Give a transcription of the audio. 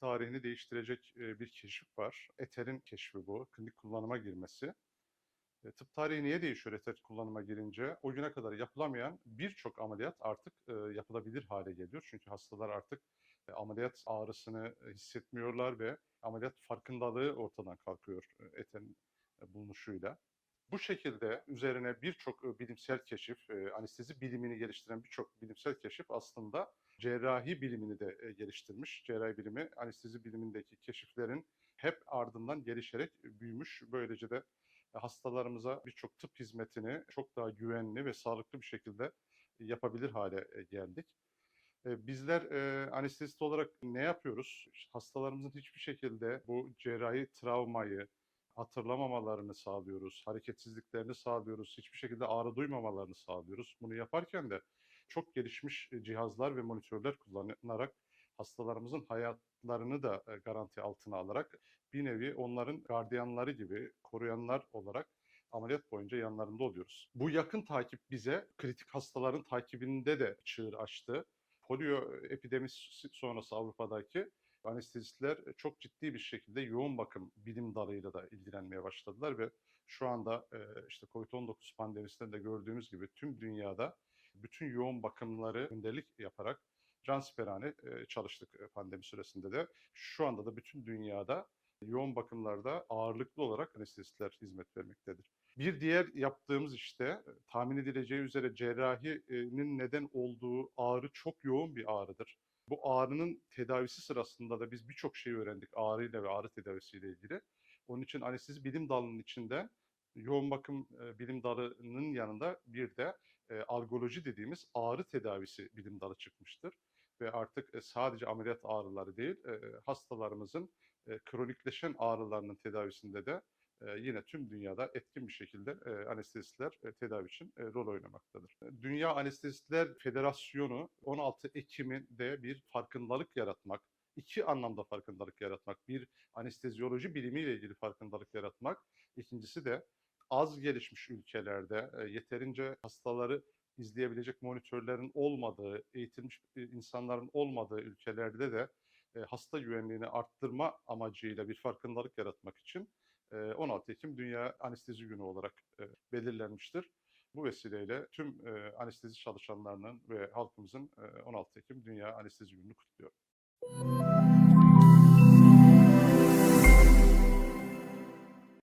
tarihini değiştirecek bir keşif var. Eter'in keşfi bu, klinik kullanıma girmesi. E, tıp tarihi niye değişiyor eter kullanıma girince? O güne kadar yapılamayan birçok ameliyat artık yapılabilir hale geliyor. Çünkü hastalar artık e, ameliyat ağrısını e, hissetmiyorlar ve ameliyat farkındalığı ortadan kalkıyor eterin bulunuşuyla. Bu şekilde üzerine birçok bilimsel keşif, anestezi bilimini geliştiren birçok bilimsel keşif aslında cerrahi bilimini de geliştirmiş. Cerrahi bilimi anestezi bilimindeki keşiflerin hep ardından gelişerek büyümüş. Böylece de hastalarımıza birçok tıp hizmetini çok daha güvenli ve sağlıklı bir şekilde yapabilir hale geldik. Bizler e, anestezist olarak ne yapıyoruz? Hastalarımızın hiçbir şekilde bu cerrahi travmayı hatırlamamalarını sağlıyoruz, hareketsizliklerini sağlıyoruz, hiçbir şekilde ağrı duymamalarını sağlıyoruz. Bunu yaparken de çok gelişmiş e, cihazlar ve monitörler kullanarak hastalarımızın hayatlarını da e, garanti altına alarak bir nevi onların gardiyanları gibi, koruyanlar olarak ameliyat boyunca yanlarında oluyoruz. Bu yakın takip bize kritik hastaların takibinde de çığır açtı. Polio epidemisi sonrası Avrupa'daki anestezistler çok ciddi bir şekilde yoğun bakım bilim dalıyla da ilgilenmeye başladılar ve şu anda e, işte COVID-19 pandemisinde de gördüğümüz gibi tüm dünyada bütün yoğun bakımları önderlik yaparak cansiperane e, çalıştık e, pandemi süresinde de. Şu anda da bütün dünyada yoğun bakımlarda ağırlıklı olarak anestezistler hizmet vermektedir. Bir diğer yaptığımız işte e, tahmin edileceği üzere cerrahinin neden olduğu ağrı çok yoğun bir ağrıdır. Bu ağrının tedavisi sırasında da biz birçok şey öğrendik ağrıyla ve ağrı tedavisiyle ilgili. Onun için anestezi bilim dalının içinde yoğun bakım e, bilim dalının yanında bir de e, algoloji dediğimiz ağrı tedavisi bilim dalı çıkmıştır. Ve artık e, sadece ameliyat ağrıları değil, hastalarımızın kronikleşen ağrılarının tedavisinde de e, yine tüm dünyada etkin bir şekilde e, anestezistler e, tedavi için e, rol oynamaktadır. E, Dünya Anestezistler Federasyonu 16 Ekim'de bir farkındalık yaratmak, iki anlamda farkındalık yaratmak. Bir anestezyoloji bilimiyle ilgili farkındalık yaratmak. İkincisi de az gelişmiş ülkelerde e, yeterince hastaları izleyebilecek monitörlerin olmadığı, eğitilmiş e, insanların olmadığı ülkelerde de e, hasta güvenliğini arttırma amacıyla bir farkındalık yaratmak için 16 Ekim Dünya Anestezi Günü olarak e, belirlenmiştir. Bu vesileyle tüm e, anestezi çalışanlarının ve halkımızın e, 16 Ekim Dünya Anestezi Günü'nü kutluyorum.